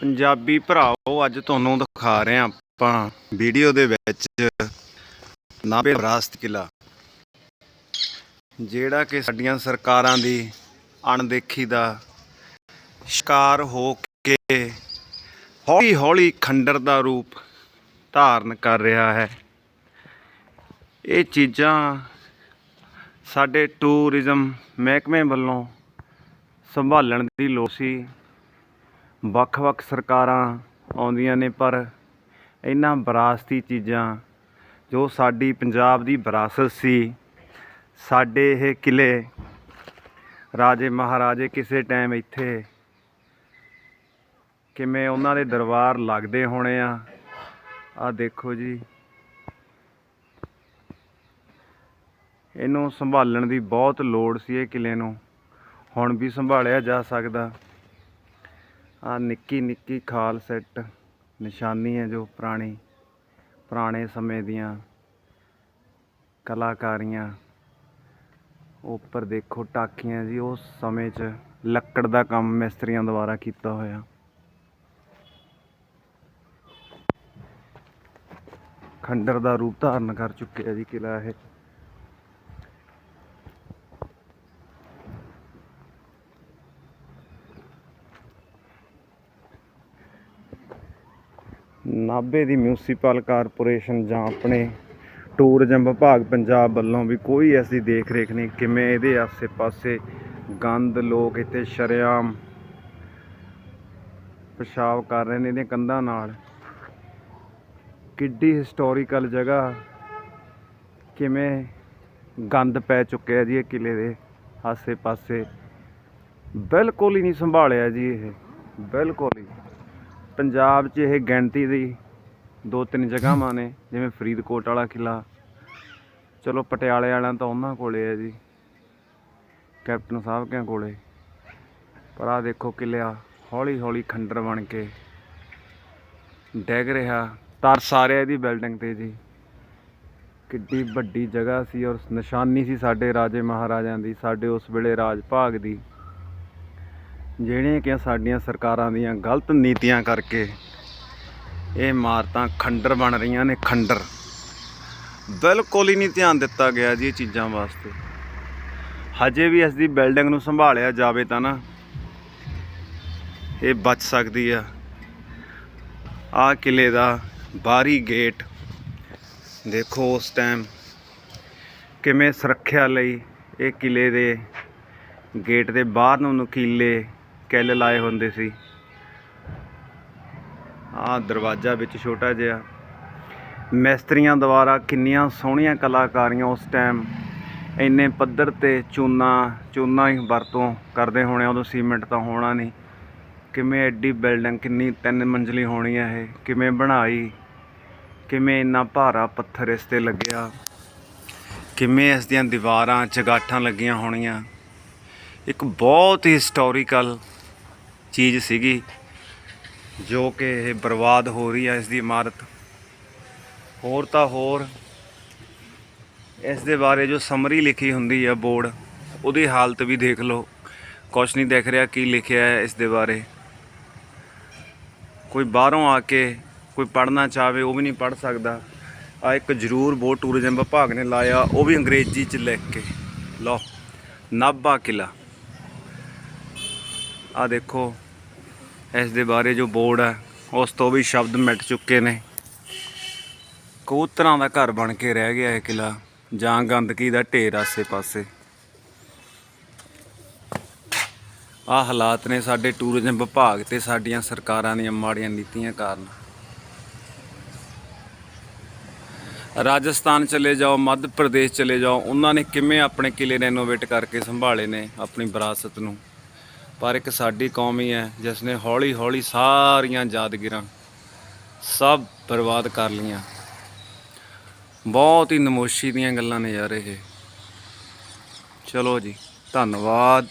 ਪੰਜਾਬੀ ਭਰਾਓ ਅੱਜ ਤੁਹਾਨੂੰ ਦਿਖਾ ਰਹੇ ਹਾਂ ਆਪਾਂ ਵੀਡੀਓ ਦੇ ਵਿੱਚ ਨਾਭੇ ਵਿਰਾਸਤ ਕਿਲਾ ਜਿਹੜਾ ਕਿ ਸਾਡੀਆਂ ਸਰਕਾਰਾਂ ਦੀ ਅਣਦੇਖੀ ਦਾ ਸ਼ਿਕਾਰ ਹੋ ਕੇ ਹੌਲੀ ਹੌਲੀ ਖੰਡਰ ਦਾ ਰੂਪ ਧਾਰਨ ਕਰ ਰਿਹਾ ਹੈ। ਇਹ ਚੀਜ਼ਾਂ ਸਾਡੇ ਟੂਰਿਜ਼ਮ ਮਹਿਕਮੇ ਵੱਲੋਂ ਸੰਭਾਲਣ ਦੀ ਲੋੜ ਸੀ। ਵੱਖ-ਵੱਖ ਸਰਕਾਰਾਂ ਆਉਂਦੀਆਂ ਨੇ, ਪਰ ਇਹਨਾਂ ਵਿਰਾਸਤੀ ਚੀਜ਼ਾਂ, ਜੋ ਸਾਡੀ ਪੰਜਾਬ ਦੀ ਵਿਰਾਸਤ ਸੀ, ਸਾਡੇ ਇਹ ਕਿਲੇ ਰਾਜੇ ਮਹਾਰਾਜੇ ਕਿਸੇ ਟਾਈਮ ਇੱਥੇ ਕਿਵੇਂ ਉਹਨਾਂ ਦੇ ਦਰਬਾਰ ਲੱਗਦੇ ਹੋਣੇ ਆ ਆ ਦੇਖੋ ਜੀ। ਇਹਨੂੰ ਸੰਭਾਲਣ ਦੀ ਬਹੁਤ ਲੋੜ ਸੀ ਇਹ ਕਿਲੇ ਨੂੰ। ਹੁਣ ਵੀ ਸੰਭਾਲਿਆ ਜਾ ਸਕਦਾ। ਆ ਨਿੱਕੀ ਨਿੱਕੀ ਖਾਲ ਸੈੱਟ ਨਿਸ਼ਾਨੀ ਹੈ ਜੋ ਪੁਰਾਣੀ, ਪੁਰਾਣੇ ਸਮੇਂ ਦੀਆਂ ਕਲਾਕਾਰੀਆਂ। ਉੱਪਰ ਦੇਖੋ ਟਾਕੀਆਂ ਜੀ, ਉਸ ਸਮੇਂ 'ਚ ਲੱਕੜ ਦਾ ਕੰਮ ਮਿਸਤਰੀਆਂ ਦੁਆਰਾ ਕੀਤਾ ਹੋਇਆ। ਖੰਡਰ ਦਾ ਰੂਪ ਧਾਰਨ ਕਰ ਚੁੱਕਿਆ ਜੀ ਕਿਲਾ ਇਹ। ਨਾਭੇ ਦੀ ਮਿਊਨਿਸਪਲ ਕਾਰਪੋਰੇਸ਼ਨ ਜਾਂ ਆਪਣੇ ਟੂਰਿਜ਼ਮ ਵਿਭਾਗ ਪੰਜਾਬ ਵੱਲੋਂ ਵੀ ਕੋਈ ਐਸੀ ਦੇਖ ਰੇਖ ਨਹੀਂ, ਕਿਵੇਂ ਇਹਦੇ ਆਸੇ-ਪਾਸੇ ਗੰਦ ਲੋਕ ਇੱਥੇ ਸ਼ਰੇਆਮ ਪਿਸ਼ਾਬ ਕਰ ਰਹੇ ਨੇ ਇਹਦੀਆਂ ਕੰਧਾਂ ਨਾਲ। ਕਿੱਡੀ ਹਿਸਟੋਰੀਕਲ ਜਗ੍ਹਾ, ਕਿਵੇਂ ਗੰਦ ਪੈ ਚੁੱਕਿਆ ਜੀ ਇਹ ਕਿਲੇ ਦੇ ਆਸੇ-ਪਾਸੇ। ਬਿਲਕੁਲ ਹੀ ਨਹੀਂ ਸੰਭਾਲਿਆ ਜੀ ਇਹ, ਬਿਲਕੁਲ ਹੀ। ਪੰਜਾਬ 'ਚ ਇਹ ਗਿਣਤੀ ਦੀ ਦੋ ਤਿੰਨ ਜਗ੍ਹਾਵਾਂ ਨੇ, ਜਿਵੇਂ ਫਰੀਦਕੋਟ ਵਾਲਾ ਕਿਲਾ ਚਲੋ ਪਟਿਆਲੇ ਵਾਲਿਆਂ ਤਾਂ ਉਹਨਾਂ ਕੋਲੇ ਹੈ ਜੀ, ਕੈਪਟਨ ਸਾਹਿਬ ਕਿਆਂ ਕੋਲੇ। ਪਰ ਆ ਦੇਖੋ ਕਿਲਿਆ ਹੌਲੀ ਹੌਲੀ ਖੰਡਰ ਬਣ ਕੇ ਡੈਗ ਰਿਹਾ। ਤਰਸ ਆ ਰਿਹਾ ਇਹਦੀ ਬਿਲਡਿੰਗ ਤੇ ਜੀ। ਕਿੱਡੀ ਵੱਡੀ ਜਗ੍ਹਾ ਸੀ ਔਰ ਨਿਸ਼ਾਨੀ ਸੀ ਸਾਡੇ ਰਾਜੇ ਮਹਾਰਾਜਿਆਂ ਦੀ, ਸਾਡੇ ਉਸ ਵੇਲੇ ਰਾਜ ਭਾਗ ਦੀ। ਜਿਹੜੀਆਂ ਕਿ ਸਾਡੀਆਂ ਸਰਕਾਰਾਂ ਦੀਆਂ ਗਲਤ ਨੀਤੀਆਂ ਕਰਕੇ ਇਹ ਇਮਾਰਤਾਂ ਖੰਡਰ ਬਣ ਰਹੀਆਂ ਨੇ, ਖੰਡਰ। ਬਿਲਕੁਲ ਹੀ ਨਹੀਂ ਧਿਆਨ ਦਿੱਤਾ ਗਿਆ ਜੀ ਇਹ ਚੀਜ਼ਾਂ ਵਾਸਤੇ। ਹਜੇ ਵੀ ਇਸ ਦੀ ਬਿਲਡਿੰਗ ਨੂੰ ਸੰਭਾਲਿਆ ਜਾਵੇ ਤਾਂ ਨਾ, ਇਹ ਬਚ ਸਕਦੀ ਆ। ਆ ਕਿਲੇ ਦਾ ਬਾਹਰੀ ਗੇਟ, ਦੇਖੋ ਉਸ ਟਾਈਮ ਕਿਵੇਂ ਸੁਰੱਖਿਆ ਲਈ ਇਹ ਕਿਲੇ ਦੇ ਗੇਟ ਦੇ ਬਾਹਰ ਨੂੰ ਨਕੀਲੇ ਕਿੱਲ ਲਾਏ ਹੁੰਦੇ ਸੀ। ਆ ਦਰਵਾਜ਼ਾ ਵਿੱਚ ਛੋਟਾ ਜਿਹਾ। ਮਿਸਤਰੀਆਂ ਦੁਆਰਾ ਕਿੰਨੀਆਂ ਸੋਹਣੀਆਂ ਕਲਾਕਾਰੀਆਂ ਉਸ ਟਾਈਮ ਇੰਨੇ ਪੱਧਰ ਤੇ ਚੂਨਾ ਚੂਨਾ ਹੀ ਵਰਤੋਂ ਕਰਦੇ ਹੋਣੇ, ਉਦੋਂ ਸੀਮੈਂਟ ਤਾਂ ਹੋਣਾ ਨਹੀਂ ਕਿਵੇਂ ਐਡੀ ਬਿਲਡਿੰਗ ਕਿੰਨੀ ਤਿੰਨ ਮੰਜ਼ਲੀ ਹੋਣੀ ਹੈ ਇਹ, ਕਿਵੇਂ ਬਣਾਈ, ਕਿਵੇਂ ਇੰਨਾ ਭਾਰਾ ਪੱਥਰ ਇਸ ਤੇ ਲੱਗਿਆ, ਕਿਵੇਂ ਇਸ ਦੀਆਂ ਦੀਵਾਰਾਂ ਚਗਾਠਾਂ ਲੱਗੀਆਂ ਹੋਣੀਆਂ। ਇੱਕ ਬਹੁਤ ਹੀ ਹਿਸਟੋਰੀਕਲ ਚੀਜ਼ ਸੀਗੀ ਜੋ ਕਿ ਇਹ ਬਰਬਾਦ ਹੋ ਰਹੀ ਹੈ ਇਸ ਦੀ ਇਮਾਰਤ। ਹੋਰ ਤਾਂ ਹੋਰ ਇਸ ਦੇ ਬਾਰੇ ਜੋ ਸਮਰੀ ਲਿਖੀ ਹੁੰਦੀ ਹੈ ਬੋਰਡ, ਉਹਦੀ ਹਾਲਤ ਵੀ ਦੇਖ ਲਓ। ਕੁਛ ਨਹੀਂ ਦੇਖ ਰਿਹਾ ਕੀ ਲਿਖਿਆ ਹੈ ਇਸ ਦੇ ਬਾਰੇ। ਕੋਈ ਬਾਹਰੋਂ ਆ ਕੇ ਕੋਈ ਪੜ੍ਹਨਾ ਚਾਹਵੇ, ਉਹ ਵੀ ਨਹੀਂ ਪੜ੍ਹ ਸਕਦਾ। ਆ ਇੱਕ ਜ਼ਰੂਰ ਬੋਰਡ ਟੂਰਿਜ਼ਮ ਵਿਭਾਗ ਨੇ ਲਾਇਆ, ਉਹ ਵੀ ਅੰਗਰੇਜ਼ੀ ਚ ਲਿਖ ਕੇ। ਲਓ, ਨਾਭਾ ਕਿਲਾ ਆ ਦੇਖੋ, ਇਸ ਦੇ ਬਾਰੇ ਜੋ ਬੋਰਡ ਹੈ, ਉਸ ਤੋਂ ਵੀ ਸ਼ਬਦ ਮਿਟ ਚੁੱਕੇ ਨੇ। ਕਬੂਤਰਾਂ ਦਾ ਘਰ ਬਣ ਕੇ ਰਹਿ ਗਿਆ ਇਹ ਕਿਲਾ ਜਾਂ ਗੰਦਗੀ ਦਾ ਢੇਰ ਆਸੇ-ਪਾਸੇ ਆ ਹਾਲਾਤ ਨੇ ਸਾਡੇ ਟੂਰਿਜ਼ਮ ਵਿਭਾਗ ਤੇ ਸਾਡੀਆਂ ਸਰਕਾਰਾਂ ਦੀਆਂ ਮਾੜੀਆਂ ਨੀਤੀਆਂ ਕਾਰਨ। ਰਾਜਸਥਾਨ ਚਲੇ ਜਾਓ, ਮੱਧ ਪ੍ਰਦੇਸ਼ ਚਲੇ ਜਾਓ, ਉਹਨਾਂ ਨੇ ਕਿਵੇਂ ਆਪਣੇ ਕਿਲੇ ਰੈਨੋਵੇਟ ਕਰਕੇ ਸੰਭਾਲੇ ਨੇ ਆਪਣੀ ਵਿਰਾਸਤ ਨੂੰ? ਪਰ ਇੱਕ ਸਾਡੀ ਕੌਮ ਹੀ ਹੈ ਜਿਸ ਨੇ ਹੌਲੀ ਹੌਲੀ ਸਾਰੀਆਂ ਯਾਦਗਾਰਾਂ ਸਭ ਬਰਬਾਦ ਕਰ ਲੀਆਂ ਬਹੁਤ ਹੀ ਨਮੋਸ਼ੀ ਦੀਆਂ ਗੱਲਾਂ ਨੇ ਯਾਰ ਇਹ। ਚਲੋ ਜੀ, ਧੰਨਵਾਦ।